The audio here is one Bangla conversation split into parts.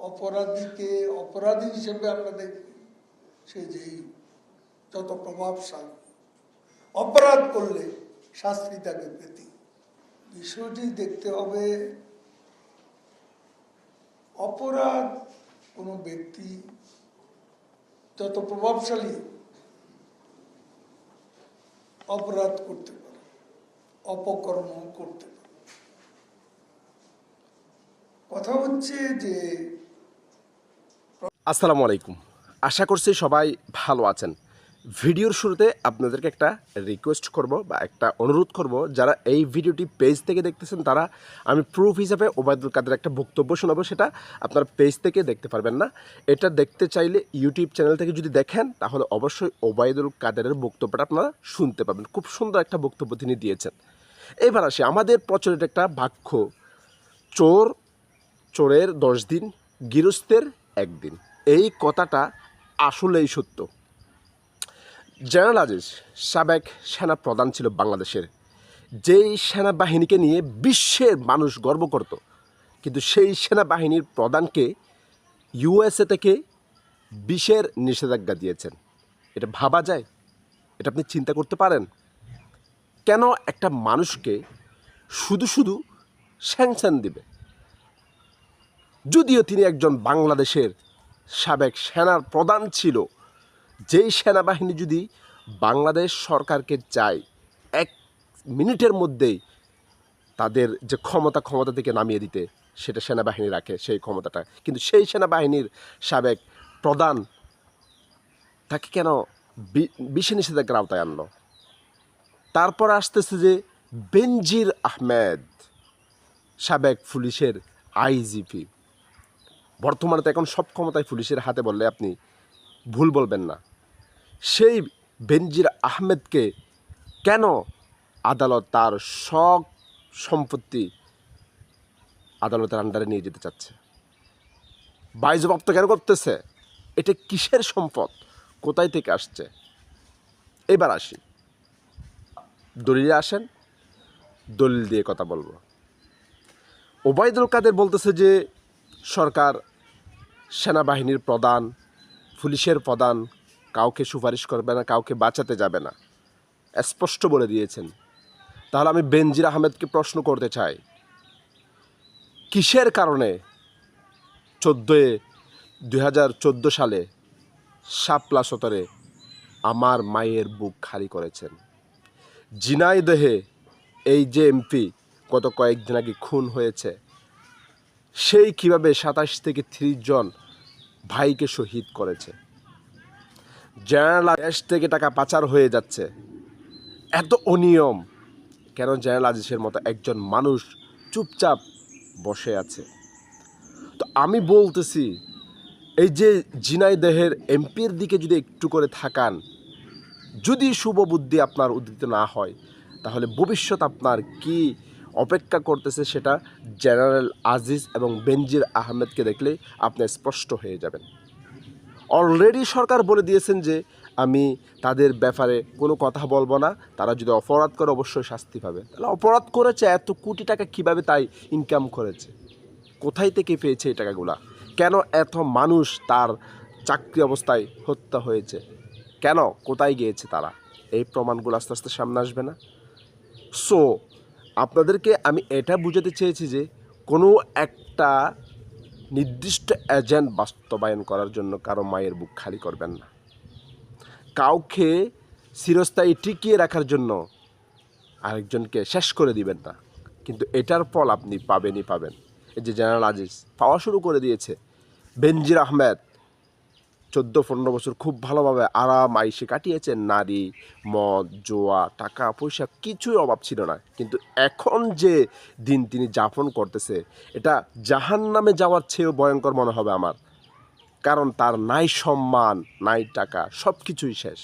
অপরাধীকে, অপরাধী হিসেবে আমরা দেখি সে যেই যত প্রভাবশালী, অপরাধ করলে শাস্তি তাকে পেতে। বিষয়টি দেখতে হবে, অপরাধ কোনো ব্যক্তি যত প্রভাবশালী অপরাধ করতে পারে, অপকর্ম করতে পারে। কথা হচ্ছে যে আসসালামু আলাইকুম। আশা করছি সবাই ভালো আছেন। ভিডিওর শুরুতে আপনাদেরকে একটা রিকোয়েস্ট করব বা একটা অনুরোধ করব, যারা এই ভিডিওটি পেজ থেকে দেখতেছেন তারা, আমি প্রুফ হিসাবে ওবায়দুল কাদের একটা বক্তব্য শোনাবো, সেটা আপনার পেজ থেকে দেখতে পারবেন না। এটা দেখতে চাইলে ইউটিউব চ্যানেল থেকে যদি দেখেন, তাহলে অবশ্যই ওবায়দুল কাদেরের বক্তব্যটা আপনারা শুনতে পাবেন। খুব সুন্দর একটা বক্তব্য তিনি দিয়েছেন। এবার আসি, আমাদের প্রচলিত একটা বাক্য, চোর, চোরের দশ দিন, গৃহস্থের একদিন। এই কথাটা আসলেই সত্য। জেনারেল আজিজ সাবেক সেনা প্রধান ছিল বাংলাদেশের। যেই সেনাবাহিনীকে নিয়ে বিশ্বের মানুষ গর্ব করত, কিন্তু সেই সেনাবাহিনীর প্রধানকে ইউএসএ থেকে বিশের নিষেধাজ্ঞা দিয়েছেন। এটা ভাবা যায়? এটা আপনি চিন্তা করতে পারেন? কেন একটা মানুষকে শুধু শুধু স্যাংশন দিবে? যদিও তিনি একজন বাংলাদেশের সাবেক সেনার প্রধান ছিল। যেই সেনাবাহিনী যদি বাংলাদেশ সরকারকে চায়, এক মিনিটের মধ্যেই তাদের যে ক্ষমতা ক্ষমতা থেকে নামিয়ে দিতে, সেটা সেনাবাহিনী রাখে সেই ক্ষমতাটা। কিন্তু সেই সেনাবাহিনীর সাবেক প্রধান তাকে কেন বিশে নিষেধাজ্ঞার আওতায় আনলো? তারপর আসতেছে যে বেনজির আহমেদ, সাবেক পুলিশের আইজিপি। বর্তমানে তো এখন সব ক্ষমতায় পুলিশের হাতে বললে আপনি ভুল বলবেন না। সেই বেনজির আহমেদকে কেন আদালত তার সব সম্পত্তি আদালতের আন্ডারে নিয়ে যেতে চাচ্ছে? বাইজবাপ্ত কেন করতেছে? এটা কিসের সম্পদ? কোথায় থেকে আসছে? এবার আসি। দলিলে আসেন, দলিল দিয়ে কথা বলব। ওবায়দুল কাদের বলতেছে যে সরকার সেনাবাহিনীর প্রধান, পুলিশের প্রধান কাউকে সুপারিশ করবে না, কাউকে বাঁচাতে যাবে না। স্পষ্ট বলে দিয়েছেন। তাহলে আমি বেনজির আহমেদকে প্রশ্ন করতে চাই। কিসের কারণে চোদ্দোয় দুই হাজার চোদ্দ সালে শাপলা সতরে আমার মায়ের বুক খালি করেছেন? জিনাইদহে এই যে এমপি গত কয়েকদিন আগে খুন হয়েছে। সেই কীভাবে সাতাশ থেকে ত্রিশ জন ভাইকে শহীদ করেছে। জেনারেল দেশ থেকে টাকা পাচার হয়ে যাচ্ছে। এত অনিয়ম। কেন জেনারেল আজিজের মতো একজন মানুষ চুপচাপ বসে আছে? তো আমি বলতেছি, এই যে জিনাইদেহের এমপির দিকে যদি একটু করে থাকান, যদি শুভ বুদ্ধি আপনার উদ্দিত না হয়, তাহলে ভবিষ্যৎ আপনার কি অপেক্ষা করতেছে সেটা জেনারেল আজিজ এবং বেনজির আহমেদকে দেখলে আপনি স্পষ্ট হয়ে যাবেন। অলরেডি সরকার বলে দিয়েছেন যে, আমি তাদের ব্যাপারে কোনো কথা বলব না, তারা যদি অপরাধ করে অবশ্যই শাস্তি পাবে। তাহলে অপরাধ করেছে, এত কোটি টাকা কীভাবে তাই ইনকাম করেছে? কোথায় থেকে পেয়েছে এই টাকাগুলা? কেন এত মানুষ তার চাকরি অবস্থায় হত্যা হয়েছে? কেন? কোথায় গিয়েছে তারা? এই প্রমাণগুলো আস্তে আস্তে সামনে আসবে না। সো আপনাদেরকে আমি এটা বুঝাতে চেয়েছি যে কোনো একটা নির্দিষ্ট এজেন্ট বাস্তবায়ন করার জন্য কারও মায়ের বুক খালি করবেন না। কাউকে চিরস্থায়ী টিকিয়ে রাখার জন্য আরেকজনকে শেষ করে দিবেন না। কিন্তু এটার ফল আপনি পাবেনই পাবেন। এই যে জেনারেল আজিজ, পাওয়া শুরু করে দিয়েছে। বেনজির আহমেদ চোদ্দ পনেরো বছর খুব ভালোভাবে আরাম আইসে কাটিয়েছেন নারী, মদ, জোয়া, টাকা পয়সা কিছুই অভাব ছিল না। কিন্তু এখন যে দিন তিনি যাপন করতেছে, এটা জাহান নামে যাওয়ার চেয়েও ভয়ঙ্কর মনে হবে আমার। কারণ তার নাই সম্মান, নাই টাকা সব কিছুই শেষ।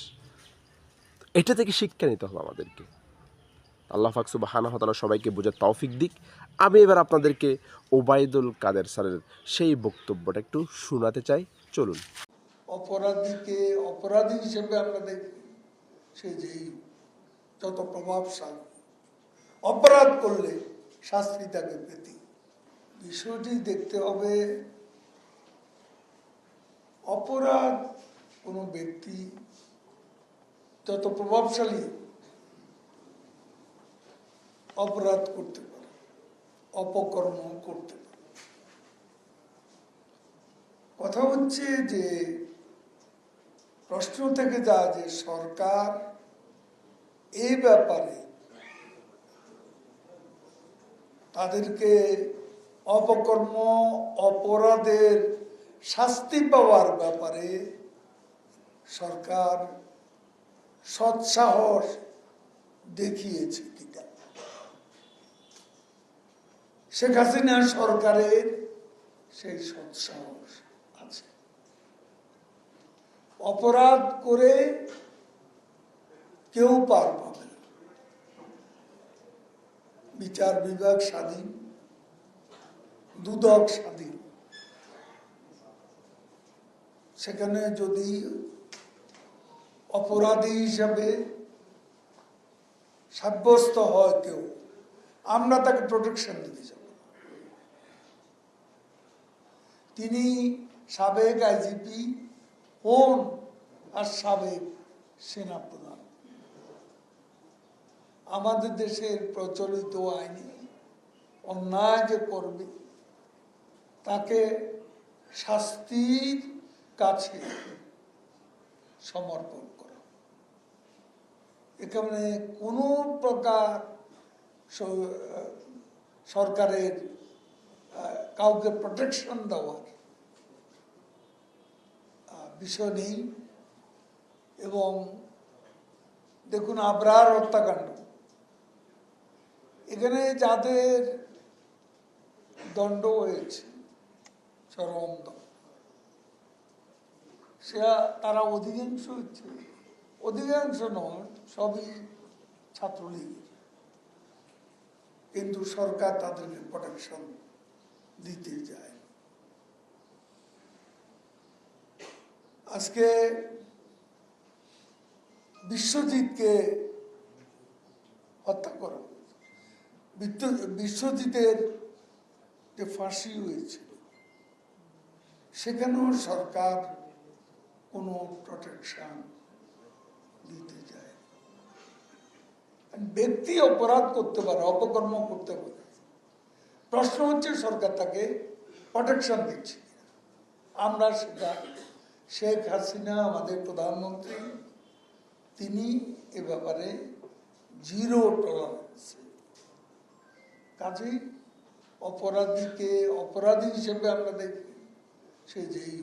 এটা থেকে শিক্ষা নিতে হবে আমাদেরকে। আল্লাহ ফাকসু বাহানহতালা সবাইকে বোঝার তৌফিক দিক। আমি এবার আপনাদেরকে ওবায়দুল কাদের স্যারের সেই বক্তব্যটা একটু শোনাতে চাই। চলুন। অপরাধীকে, অপরাধী হিসেবে আমরা দেখি। সে যেই যত প্রভাবশালী। অপরাধ করলে শাস্তি তাকে পেতে বিষয়টি দেখতে হবে, অপরাধ কোনো ব্যক্তি যত প্রভাবশালী অপরাধ করতে পারে অপকর্ম করতে পারে। কথা হচ্ছে যে প্রশ্ন থেকে যা যে সরকার এই ব্যাপারে তাদেরকে অপকর্ম, অপরাধের শাস্তি পাওয়ার ব্যাপারে সরকার সৎসাহস দেখিয়েছে কিনা। শেখ হাসিনা সরকারের সেই সৎসাহস। অপরাধ করে কেউ পার পাবে না। বিচার বিভাগ স্বাধীন, দুদক স্বাধীন। সেখানে যদি অপরাধী হিসাবে সাব্যস্ত হয় কেউ, আমরা তাকে প্রোটেকশন দিতে যাব। তিনি সাবেক আইজিপি হন আর সাবেক সেনাপ্রধান? আমাদের দেশের প্রচলিত আইনে অন্যায় যে করবে তাকে শাস্তির কাছে সমর্পণ করা। এখানে কোনো প্রকার সরকারের কাউকে প্রোটেকশন দেওয়ার আহ, বিষয় নেই। এবং দেখুন আবরার হত্যাকাণ্ড। এখানে যাদের দণ্ড হয়েছে চরম সে তারা অধিকাংশ হচ্ছে। অধিকাংশ নয়, সবই ছাত্রলীগের কিন্তু সরকার তাদেরকে প্রোটেকশন দিতে যায় আজকে বিশ্বজিৎকে হত্যা করা বিশ্বজিতের যে ফাঁসি হয়েছিল, সেখানেও সরকার কোনো প্রোটেকশন দিতে যায় ব্যক্তি অপরাধ করতে পারে, অপকর্ম করতে পারে। প্রশ্ন হচ্ছে সরকার তাকে প্রোটেকশন দিচ্ছে আমরা সেটা শেখ হাসিনা, আমাদের প্রধানমন্ত্রী, তিনি এ ব্যাপারে জিরো টলারেন্স কাজেই অপরাধীকে অপরাধী হিসেবে আমরা দেখি, সে যেই